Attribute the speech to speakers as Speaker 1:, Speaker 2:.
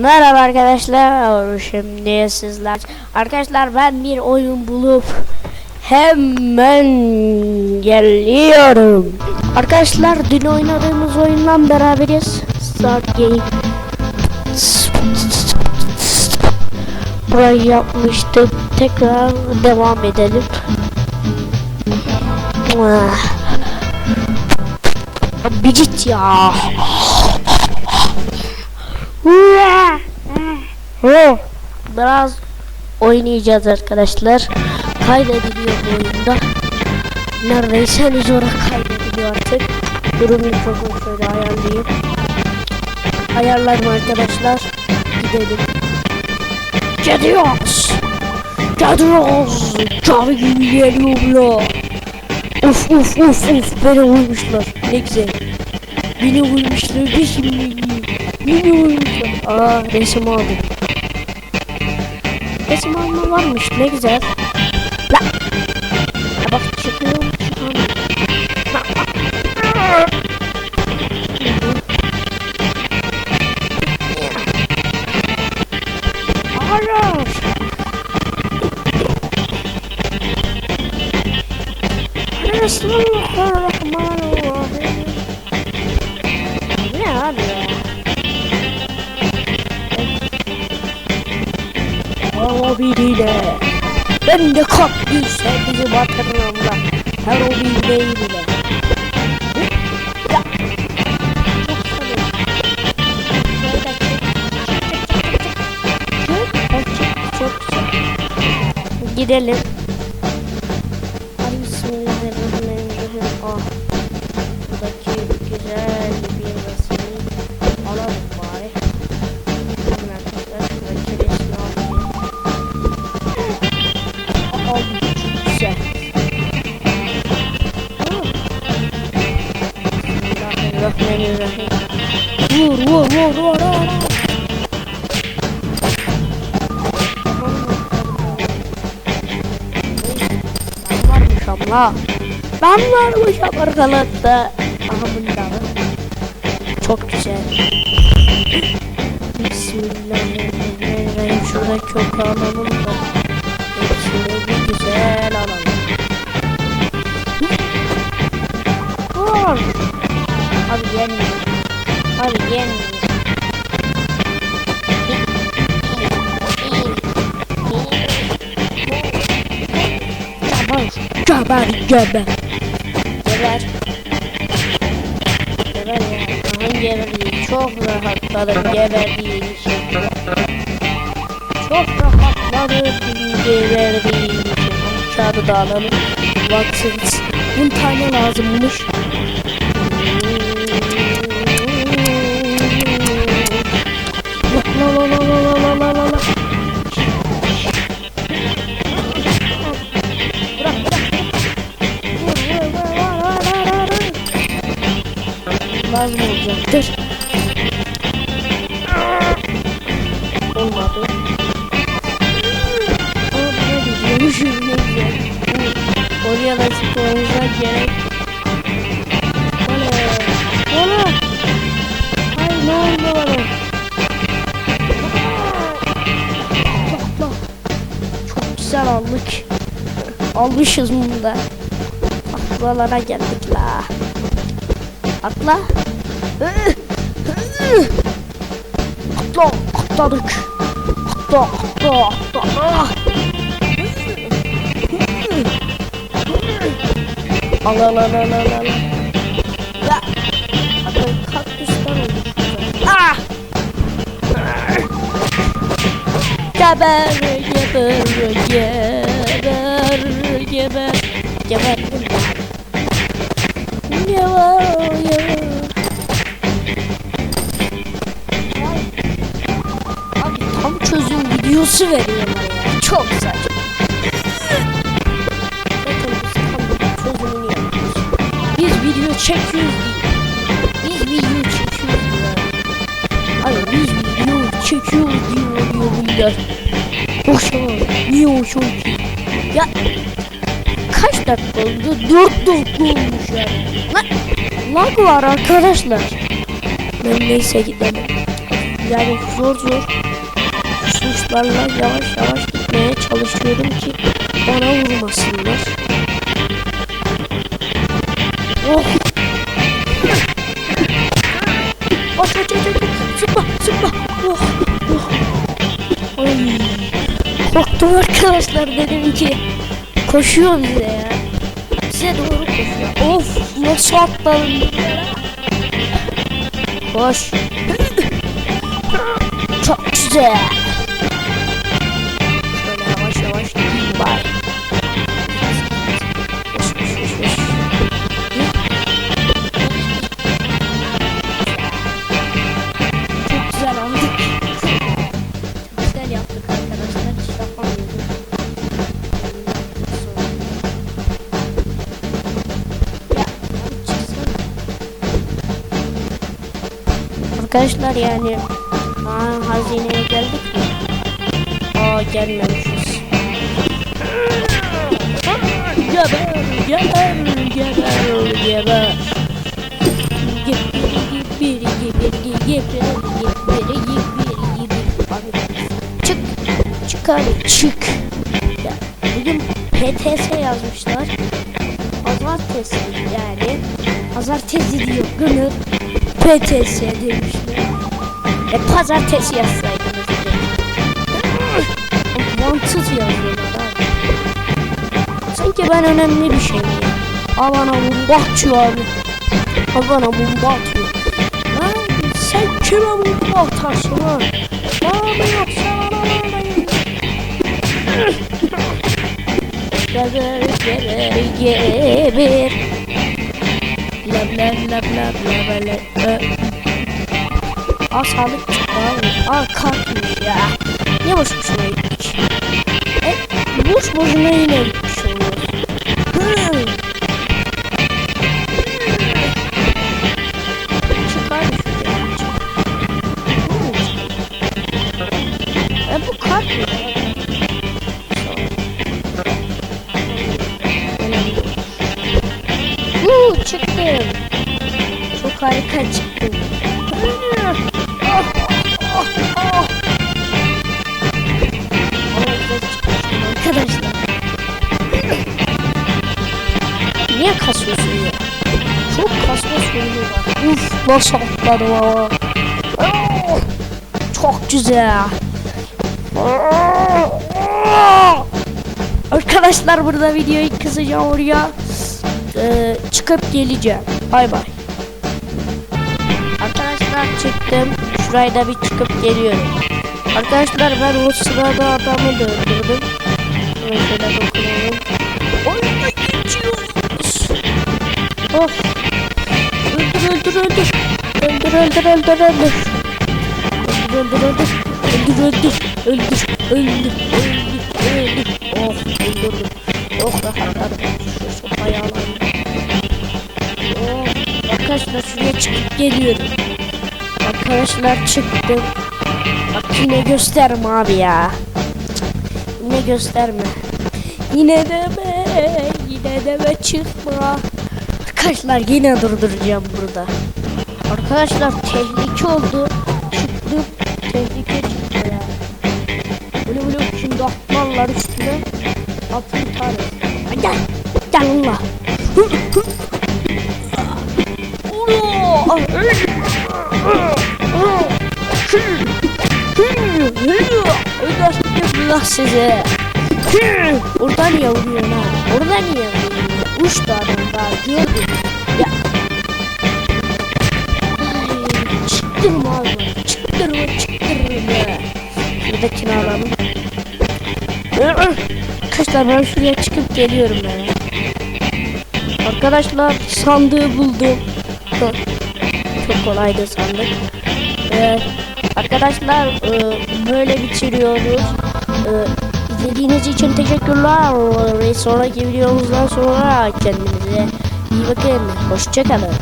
Speaker 1: Merhaba arkadaşlar. Şimdi sizler arkadaşlar ben bir oyun bulup hemen geliyorum. Arkadaşlar dün oynadığımız oyundan beraberiz. Start game. Burayı yapmıştık. Tekrar devam edelim. Ah. Bir git ya. Biraz oynayacağız arkadaşlar. Kaydediliyor bu oyunda. Neredeyse henüz olarak kaydediliyor artık. Durun mikrofonu şöyle ayarlayayım. Ayarlarım arkadaşlar. Gidelim. Gidiyoruz. Gidiyoruz. Çağrı gibi geliyorlar. Uf uf uf uf beni vurmuşlar. Ne güzel. Beni vurmuşlar. Bir şimdi Vurmuşlar. Aa resim aldım. Resim alma varmış ne güzel. La. Ya bak çıkıyorum çıkıyorum. Hayır. Bismillahirrahmanirrahim. hobiriyle Ben de kaptıysa bizim hatırlamda Her hobi değil bile Gidelim Bismillahirrahmanirrahim. Vur vur vur vur vur. Varmış abla. Ben varmış arkalıkta. Aha bunda var. Çok güzel. Bismillahirrahmanirrahim. Şurada kök alalım da. Hepsini bir güzel alalım. Vur. Abi yenmiyor. Abi yenmiyor. Geber, geber, geber. Geber. Ya. Aman geberdiği çok rahatladım geberdiği için. Çok rahatladım geberdiği. Ama Kağıdı da alalım. Vaksiniz. 10 tane lazımmış. Olacaktır. Olmadı. Ama buna ne güzel. Oraya da çıkmamıza gerek. Çok güzel aldık. Almışız bunu da. Atlalara geldik la. Atla. Atla. Atladık. Atla. Atla. Atla. Al al al al al al. Ya. Abi kaktüsten olmuş. Ah. Geber, geber, geber, geber, geber. Geber, geber. Çözüm videosu veriyorlar ya. Çok. Bakın biz video çekiyoruz değil. Biz video çekiyoruz diyor. Hayır biz video çekiyoruz diyor diyor bunlar. Boşa niye o çok iyi? Ya kaç dakika oldu? 4 dakika olmuş yani. Lan lag var arkadaşlar. Ben neyse gidelim. Yani zor zor suçlarla yavaş yavaş gitmeye çalışıyorum ki bana vurmasınlar. Oh! Aç aç aç! Zıpla zıpla! Oh! Oh! Ay! Korktum arkadaşlar dedim ki koşuyor bize ya. Bize doğru koşuyor. Of! Nasıl atladım? Koş! Çok güzel. Arkadaşlar yani Aa, hazineye geldik mi? Aa gelmemişiz. Geber, geber, geber, geber. Çık, çık abi, çık. Ya, bugün PTS yazmışlar. Pazartesi yani. Pazartesi diyor, günü PTS demişler. E pazartesi yazsaydınız diye. Wanted yazıyorlar. Sanki ben önemli bir şey miyim? Aa bana bomba atıyor abi. Aa bana bomba atıyor. Lan sen kime bomba atarsın lan? Bana mı yoksa bana mı? Geber geber geber. Lab lab lab lab lab lab. Ö. Aa sağlık çıktı abi. Aa kalkmış ya. Ne boş boşuna gittik. E, boş boşuna yine gitmiş oluyoruz. Hı. Çık abi şuraya. Çık. Hı. E bu kart Harika çıktım. Arkadaşlar. Niye kasıyorsun ya? Çok kasma sorunu. Uf nasıl atladım ama. Çok güzel. Arkadaşlar burada videoyu kısacağım oraya. Ee, çıkıp geleceğim. Bay bay. Arkadaşlar çıktım. Şuraya da bir çıkıp geliyorum. Arkadaşlar ben o sırada adamı da öldürdüm. Mesela dokunalım. Oyuna geçiyoruz. Oh. Öldür öldür öldür. Öldür öldür öldür öldür. Öldür öldür öldür. Öldür öldür. Öldür öldür öldür öldür. Oh öldürdüm. Çok rahatladım. Şu alayım. Oh. Arkadaşlar şuraya çıkıp geliyorum. Arkadaşlar çıktım. Bak yine gösterme abi ya. Yine gösterme. Yine deme, yine deme çıkma. Arkadaşlar yine durduracağım burada. Arkadaşlar tehlike oldu. Çıktım, tehlike çıktı ya. Böyle böyle şimdi atlarlar üstüne. Atın tarih. Gel, gel Allah. Allah size. Orada niye vuruyorsun ha? Orada niye vuruyorsun? Uç da adam daha gördüm. Ya. Ay, çıktırma abi. Çıktırma çıktırma. Şuradakini alalım. Arkadaşlar ben şuraya çıkıp geliyorum ben. Arkadaşlar sandığı buldum. Çok kolaydı sandık. Ee, arkadaşlar e, böyle bitiriyoruz. Ee, izlediğiniz için teşekkürler. Sonraki videomuzdan sonra kendinize iyi bakın. Hoşçakalın.